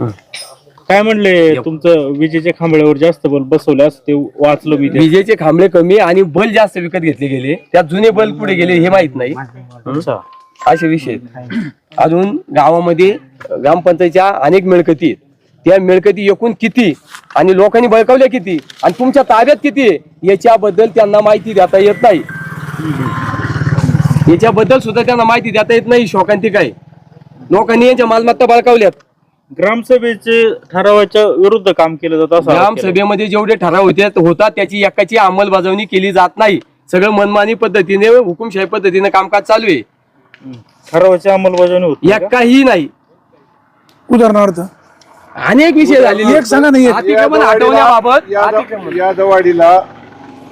काय म्हणले तुमचं विजेच्या खांबळ्यावर जास्त बल बसवले असं ते वाचलं मी ते? विजेचे खांबळे कमी आणि बल जास्त विकत घेतले गेले. त्यात जुने बल पुढे गेले हे माहीत नाही. अच्छा. असे विषय आहेत. अजून गावामध्ये ग्रामपंचायतच्या अनेक मिळकती आहेत. त्या मिळकती एकूण किती आणि लोकांनी बळकावल्या किती आणि तुमच्या ताब्यात किती आहे? याच्याबद्दल त्यांना माहिती देता येत नाही. याच्याबद्दल सुद्धा त्यांना माहिती देता येत नाही शोकांती काय लोकांनी यांच्या मालमत्ता बळकावल्यात. ग्रामसभेचे ठरावाच्या विरुद्ध काम केलं जातं असं आरोप केला. ग्रामसभेमध्ये जेवढे ठराव होते होतात त्याची एकाची अंमलबजावणी केली जात नाही सगळं मनमानी पद्धतीने हुकुमशाही पद्धतीने कामकाज चालू आहे हम्म. ठरावाची अंमलबजावणी होती का? एकाही नाही उदाहरणार्थ अनेक विषय झालेले एक सांगा नाही एक. अतिक्रमण हटवण्याबाबत अतिक्रमण या दवाडीला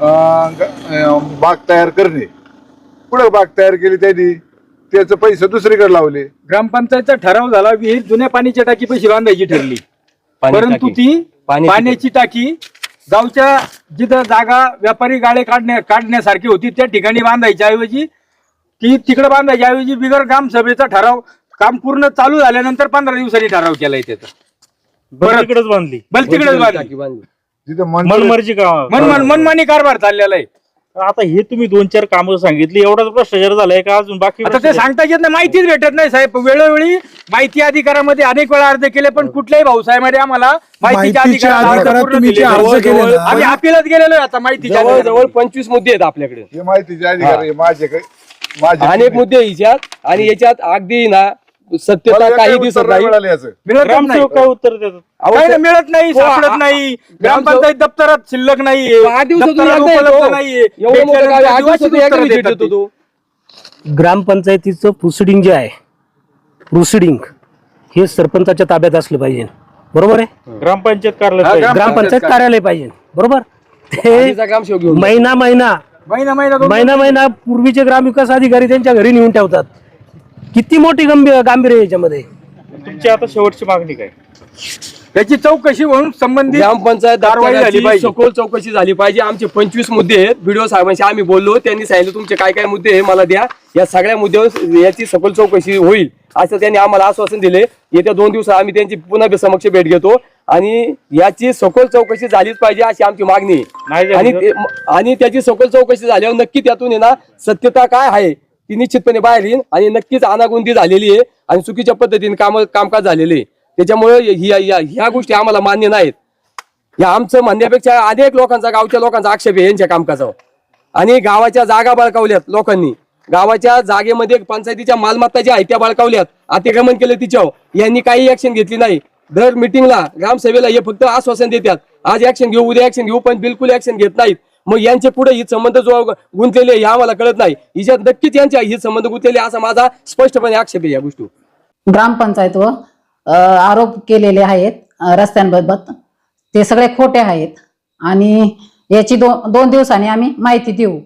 अं, ग- अं, बाग तयार करणे पुढे बाग तयार केली त्यांनी त्याचे पैसे दुसरीकडे लावले. ग्रामपंचायतचा ठराव झाला विहीर जुन्या पाण्याच्या टाकी पैसे बांधायची ठरली. पाणी परंतु टाकी. ती पाण्याची पाण्याची टाकी. गावच्या जिथं जागा व्यापारी गाळे काढण्या काढण्यासारखी होती त्या ठिकाणी बांधायच्या ऐवजी ती तिकडे बांधायच्या ऐवजी बिगर ग्रामसभेचा ठराव काम पूर्ण चालू झाल्यानंतर पंधरा दिवसांनी ठराव केलाय त्याचा. बरं तिकडेच बांधली. बल तिकडेच बांधली. टाकी बांधली. तिथे मंजूर मनमर्जी का मन मन- मनमानी कारभार चाललेला आहे. आता हे तुम्ही दोन चार कामं सांगितली एवढाच भ्रष्टाचार झालाय का अजून बाकी आता ते भ्रष्टाचार? सांगता येत नाही माहितीच भेटत नाही साहेब वेळोवेळी माहिती अधिकारामध्ये अनेक वेळा अर्ज केले पण कुठल्याही भाऊसाहेबांमध्ये आम्हाला माहितीच्या माहितीच्या अधिकारात अधिकारात पूर्ण तुम्ही जे दिले नाही. अर्ज केले ना, आम्ही अपिलात गेलेलो आहे आता माहितीच्या जवळ. जवळ पंचवीस मुद्दे आहेत आपल्याकडे हे माहितीचे अधिकार आहे, माझे अनेक मुद्दे आहे याच्यात आणि याच्यात अगदी ना मला सत्यता काही दिसत नाही नाही. मिळालं याचं. मिळतच नाही. ग्रामसेवक काय उत्तर देतात अहो, काही सर- नाही, मिळत नाही हो, सापडत आ- नाही. ग्रामपंचायत दप्तरात शिल्लक नाहीये. आठ दिवसातून दप्तरात एकदा येतो. उपलब्ध नाहीये. एवढं मोठं गाव आहे, आठ भेटल्यानंतर दिवसातून दिवसाची एकदा उत्तरं visit देतात देतो ते. तो. ग्रामपंचायतीचं प्रोसिडिंग जे आहे प्रोसिडिंग हे सरपंचाच्या ताब्यात असलं पाहिजे. बरोबर आहे? ग्रामपंचायत कार्यालय हा, पाहिजे. ग्राम- ग्रामपंचायत कार्यालय. पाहिजे. बरोबर? ते आधीचा ग्रामसेवक घेऊन जा. महिना महिना महिना महिना महिना. महिना पूर्वीचे ग्रामविकास अधिकारी त्यांच्या घरी नेऊन ठेवतात. किती मोठी गंभीर गांभीर्य आहे याच्यामध्ये? तुमची आता शेवटची मागणी काय? त्याची चौकशी होऊन संबंधित ग्रामपंचायत कारवाई झाली दप्तराची पाहिजे. सखोल चौकशी झाली पाहिजे. आमचे पंचवीस मुद्दे आहेत. व्हिडिओ साहेबांशी आम्ही बोललो. त्यांनी सांगितलं तुमचे काय काय मुद्दे आहे मला द्या. या सगळ्या मुद्द्यावर याची सखोल चौकशी होईल. असं त्यांनी आम्हाला आश्वासन दिले. येत्या दोन दिवसात आम्ही त्यांची पुन्हा समक्ष भेट घेतो. आणि याची सखोल चौकशी झालीच पाहिजे अशी आमची मागणी नाही आहे झाली आणि? ते- आणि त्याची सखोल चौकशी झाल्यावर नक्की त्यातून आहे ना सत्यता काय आहे? ती निश्चितपणे बाहेर येईल आणि नक्कीच अनागुंदी झालेली आहे आणि चुकीच्या पद्धतीने काम कामकाज झालेले आहे. त्याच्यामुळे या- ह्या गोष्टी आम्हाला मान्य नाहीत. या आमचं म्हणण्यापेक्षा अनेक लोकांचा गावच्या लोकांचा आक्षेप आहे यांच्या कामकाजावर. आणि गावाच्या जागा बळकावल्यात लोकांनी. गावाच्या जागेमध्ये पंचायतीच्या मालमत्ता ज्या आहेत त्या बळकावल्यात. अतिक्रमण केलं तिच्यावर. यांनी काही ऍक्शन घेतली नाही. दर मिटिंगला ग्रामसभेला हे फक्त आश्वासन देतात. आज ऍक्शन घेऊ उद्या ऍक्शन घेऊ पण बिलकुल ऍक्शन घेत नाहीत. मग यांचे पुढे ही संबंध जो गुंतलेले हे आम्हाला कळत नाही. हिच्यात नक्कीच यांच्या ही संबंध गुंतलेले असा माझा स्पष्टपणे आक्षेप आहे या गोष्टी ग्रामपंचायतवर व आरोप केलेले आहेत रस्त्यांबाबत. ते सगळे खोटे आहेत. आणि याची दो दोन दिवसांनी आम्ही माहिती देऊ.